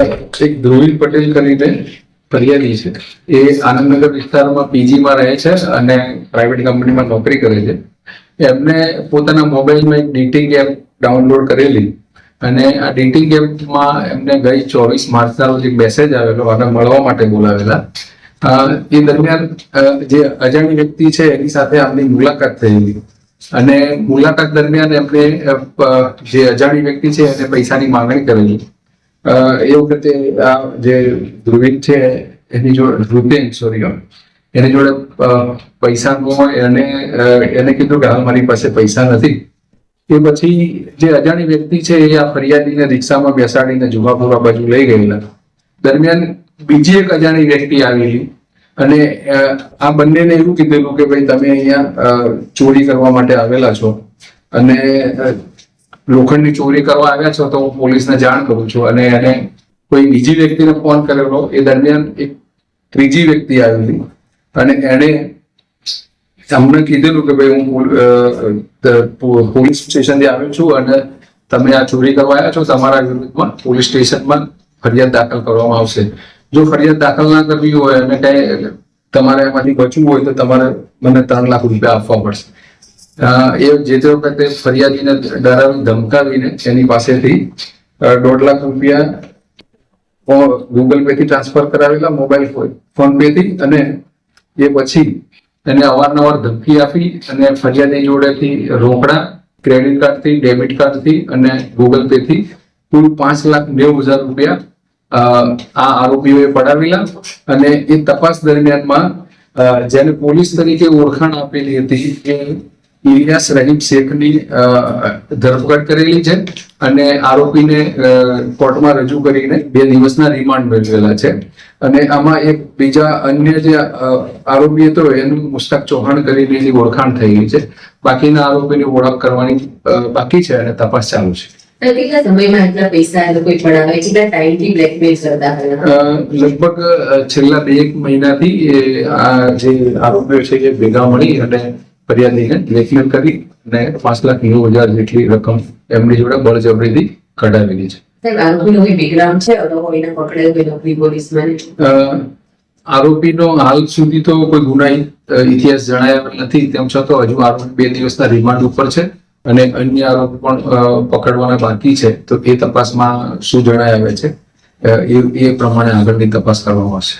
એક ધ્રુવીન પટેલ કરીને ફરિયાદી છે. એ આનંદનગર વિસ્તારમાં પીજીમાં રહે છે અને પ્રાઇવેટ કંપનીમાં નોકરી કરે છે. એમને પોતાના મોબાઈલમાં એક ડેટિંગ એપ ડાઉનલોડ કરેલી અને આ ડેટિંગ એપમાં એમને ગઈ ચોવીસ માર્ચના રોજ એક મેસેજ આવેલો અને મળવા માટે બોલાવેલા. એ દરમિયાન જે અજાણી વ્યક્તિ છે એની સાથે આમની મુલાકાત થયેલી. અને મુલાકાત દરમિયાન એમને જે અજાણી વ્યક્તિ છે એને પૈસાની માંગણી કરેલી. એ વખતે આ જે ધ્રુવિન છે એની જોડે ધ્રુપેન સોરી એની જોડે પૈસા પૈસાનો એને અ, એને કીધું કે હાલ મારી પાસે પૈસા નથી. એ પછી જે અજાણી વ્યક્તિ છે એ આ ફરિયાદીને રિક્ષામાં બેસાડીને જુહાપુરા બાજુ લઈ ગયેલા. દરમિયાન બીજી એક અજાણી વ્યક્તિ આવેલી અને આ બંનેને એવું કીધેલું કે ભાઈ તમે અહીંયા ચોરી કરવા માટે આવેલા છો. અને લોખંડની ચોરી કરવા આવ્યા છો તો હું પોલીસને જાણ કરું છું. અને એને કોઈ બીજી વ્યક્તિને ફોન કરેલો, એ દરમિયાન એક ત્રીજી વ્યક્તિ આવેલી. અને એણે અમને કીધેલું કે ભાઈ હું પોલીસ સ્ટેશનથી આવ્યો છું અને તમે આ ચોરી કરવા આવ્યા છો, તમારા વિરુદ્ધમાં પોલીસ સ્ટેશનમાં ફરિયાદ દાખલ કરવામાં આવશે. જો ફરિયાદ દાખલ ના કરવી હોય અને કઈ, તમારે એમાંથી બચવું હોય તો તમારે મને ત્રણ લાખ રૂપિયા આપવા પડશે. એ જે તે વખતે ફરિયાદીને ડરાવી ધમકાવીને એની પાસેથી દોઢ લાખ રૂપિયા ગૂગલ પે થી ટ્રાન્સફર કરાવેલા મોબાઈલ ફોન પે થી અને એ પછી એને અવારનવાર ધમકી આપી અને ફરિયાદી જોડેથી રોકડા, ક્રેડિટ કાર્ડથી ડેબિટ કાર્ડથી અને ગૂગલ પે થી કુલ પાંચ લાખ નેવું હજાર રૂપિયા આ આરોપીઓએ પડાવેલા અને એ તપાસ દરમિયાનમાં જેને પોલીસ તરીકે ઓળખાણ આપેલી હતી એ ઇલિયાસ રહીમ શેખની ધરપકડ કરેલી છે અને આરોપીને કોર્ટમાં રજૂ કરીને બે દિવસના રિમાન્ડ મેળવેલા છે. અને આમાં એક બીજા અન્ય જે આરોપી હતો એનું મુસ્તાક ચૌહાણ કરીને એની ઓળખાણ થઈ ગઈ છે. બાકીના આરોપીની ઓળખ કરવાની બાકી છે અને તપાસ ચાલુ છે. લગભગ છેલ્લા બે એક મહિનાથી આ જે આરોપીઓ છે એ ભેગા મળી અને ફરિયાદીને બ્લેકમેલ કરી અને પાંચ લાખ નેવું હજાર જેટલી રકમ એમની જોડે બળજબરીથી કઢાવેલી છે. આરોપીનો હાલ સુધી તો કોઈ ગુનાહિત ઇતિહાસ જણાયેલ નથી. તેમ છતાં હજુ આરોપી બે દિવસના રિમાન્ડ ઉપર છે અને અન્ય આરોપી પણ પકડવાના બાકી છે. તો એ તપાસમાં શું જણાય આવે છે? એ એ પ્રમાણે આગળની તપાસ કરવામાં આવશે.